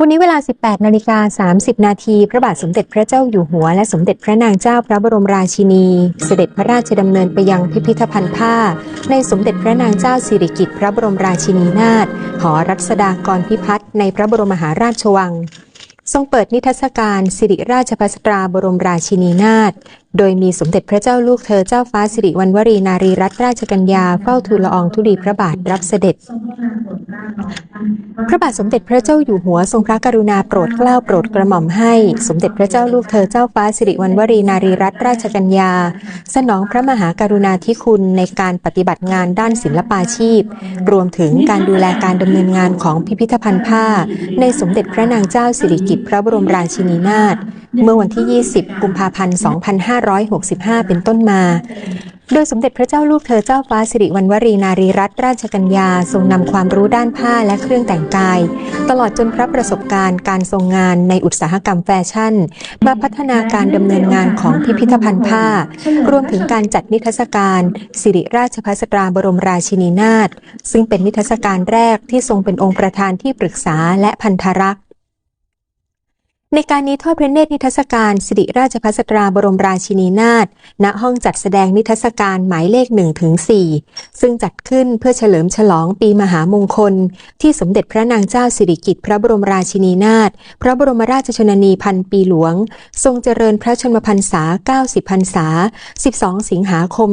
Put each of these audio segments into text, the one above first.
วันนี้เวลา 18 นาฬิกา 30 นาที พระบาทสมเด็จพระเจ้าอยู่หัว และสมเด็จพระนางเจ้าพระบรมราชินี เสด็จพระราชดำเนินไปยังพิพิธภัณฑ์ผ้า ในสมเด็จพระนางเจ้าสิริกิติ์พระบรมราชินีนาถ หอรัศดากรพิพัฒน์ในพระบรมมหาราชวัง ทรงเปิดนิทรรศการสิริราชภัสตราบรมราชินีนาถ โดยมีสมเด็จพระเจ้าลูกเธอเจ้าฟ้าสิริวัณวรีนารีรัตนราชกัญญาเฝ้าทูลละอองธุลีพระบาทรับเสด็จ พระบาทสมเด็จพระเจ้าอยู่หัวทรงพระกรุณาโปรดเกล้าโปรดกระหม่อมให้ สมเด็จพระเจ้าลูกเธอเจ้าฟ้าสิริวัณวรีนารีรัตนราชกัญญา สนองพระมหากรุณาธิคุณในการปฏิบัติงานด้านศิลปาชีพ รวมถึงการดูแลการดำเนินงานของพิพิธภัณฑ์ผ้า ในสมเด็จพระนางเจ้าสิริกิติ์พระบรมราชินีนาถ เมื่อวันที่ 20 กุมภาพันธ์ 2565 เป็นต้นมา โดยสมเด็จพระเจ้าลูกเธอเจ้าฟ้าสิริวัณวรีนารีรัตนราชกัญญาทรงนำความรู้ด้านผ้าและเครื่องแต่งกาย ตลอดจนพระประสบการณ์การทรงงานในอุตสาหกรรมแฟชั่น มาพัฒนาการดำเนินงานของพิพิธภัณฑ์ผ้า รวมถึงการจัดนิทรรศการ สิริราชภัสตราบรมราชินีนาถซึ่งเป็นนิทรรศการแรกที่ทรงเป็นองค์ประธานที่ปรึกษาและพันธรักษ ในการนี้ทอดพระเนตรนิทรรศการสิริราชภัสตราบรมราชินีนาถ ณ ห้องจัดแสดงนิทรรศการหมายเลข1ถึง4ซึ่งจัดขึ้นเพื่อเฉลิมฉลองปีมหามงคล ที่สมเด็จพระนางเจ้าสิริกิติ์พระบรมราชินีนาถ พระบรมราชชนนีพันปีหลวง ทรงเจริญพระชนมพรรษา 90 พรรษา 12 สิงหาคม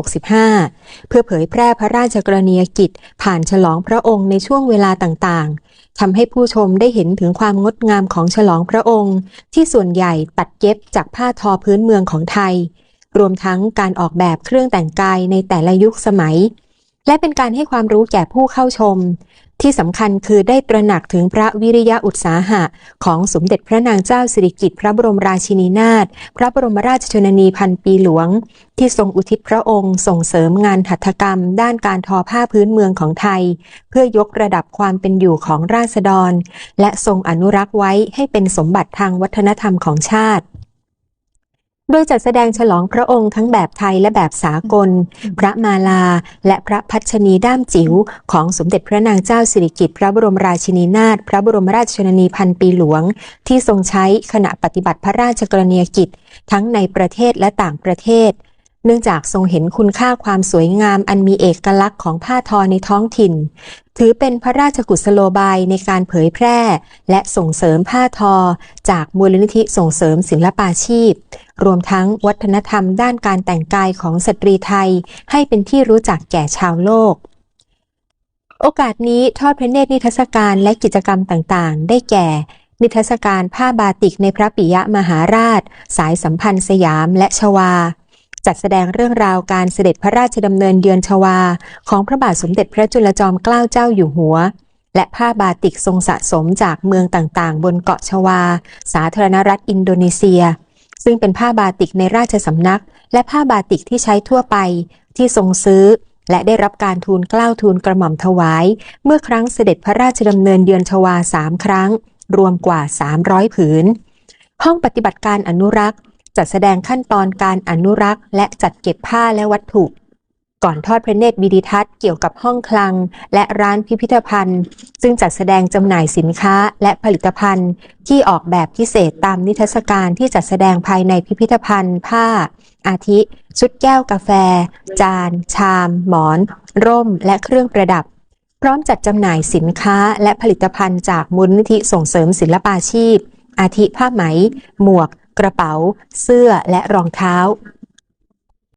2565 เพื่อเผยแพร่พระราชกรณียกิจผ่านฉลองพระองค์ในช่วงเวลาต่างๆ ทำให้ผู้ชมได้เห็นถึงความงดงามของฉลองพระองค์ ที่ส่วนใหญ่ตัดเย็บจากผ้าทอพื้นเมืองของไทย รวมทั้งการออกแบบเครื่องแต่งกายในแต่ละยุคสมัย และเป็นการให้ความรู้แก่ผู้เข้าชม ที่สำคัญคือได้ตระหนักถึงพระวิริยะอุตสาหะ ของสมเด็จพระนางเจ้าสิริกิติ์พระบรมราชินีนาถพระบรมราชชนนีพันปีหลวง ที่ทรงอุทิศพระองค์ ส่งเสริมงานหัตถกรรม ด้านการทอผ้าพื้นเมืองของไทย เพื่อยกระดับความเป็นอยู่ของราษฎร และทรงอนุรักษ์ไว้ให้เป็นสมบัติทางวัฒนธรรมของชาติ โดยจัดแสดงฉลองพระองค์ทั้งแบบไทยและแบบสากล พระมาลา และพระพัชนีด้ามจิ๋วของสมเด็จพระนางเจ้าสิริกิติ์พระบรมราชินีนาถพระบรมราชชนนีพันปีหลวง ที่ทรงใช้ขณะปฏิบัติพระราชกรณียกิจ ทั้งในประเทศและต่างประเทศ เนื่องจากทรงเห็นคุณค่าความสวยงามอันมีเอกลักษณ์ของผ้าทอในท้องถิ่น ถือเป็นพระราชกุศโลบายในการเผยแพร่ และส่งเสริมผ้าทอ จากมูลนิธิส่งเสริมศิลปาชีพ รวมทั้งวัฒนธรรมด้านการแต่งกายของสตรีไทย ให้เป็นที่รู้จักแก่ชาวโลก โอกาสนี้ทอดพระเนตรนิทรรศการและกิจกรรมต่างๆ ได้แก่นิทรรศการผ้าบาติกในพระปิยมหาราช สายสัมพันธ์สยามและชวา จัดแสดงเรื่องราวการเสด็จพระราชดำเนินเยือนชวา ของพระบาทสมเด็จพระจุลจอมเกล้าเจ้าอยู่หัว และผ้าบาติกทรงสะสมจากเมืองต่างๆ บนเกาะชวา สาธารณรัฐอินโดนีเซีย ซึ่งเป็นผ้าบาติกในราชสำนัก และผ้าบาติกที่ใช้ทั่วไปที่ทรงซื้อ และได้รับการทูลเกล้าทูลกระหม่อมถวาย เมื่อครั้งเสด็จพระราชดำเนินเยือนชวาสามครั้ง รวมกว่า 300 ผืนห้องปฏิบัติการอนุรักษ์ จัดแสดงขั้นตอนการอนุรักษ์ และจัดเก็บผ้าและวัตถุ ก่อนทอดพระเนตรวิดิทัศน์เกี่ยวกับห้องคลัง และร้านพิพิธภัณฑ์ ซึ่งจัดแสดงจำหน่ายสินค้าและผลิตภัณฑ์ ที่ออกแบบพิเศษตามนิทรรศการที่จัดแสดงภายในพิพิธภัณฑ์ ผ้า อาทิชุดแก้วกาแฟ จาน ชาม หมอน ร่ม และเครื่องประดับ พร้อมจัดจำหน่ายสินค้าและผลิตภัณฑ์จากมูลนิธิส่งเสริมศิลปาชีพ อาทิผ้าไหม หมวก กระเป๋า เสื้อและรองเท้า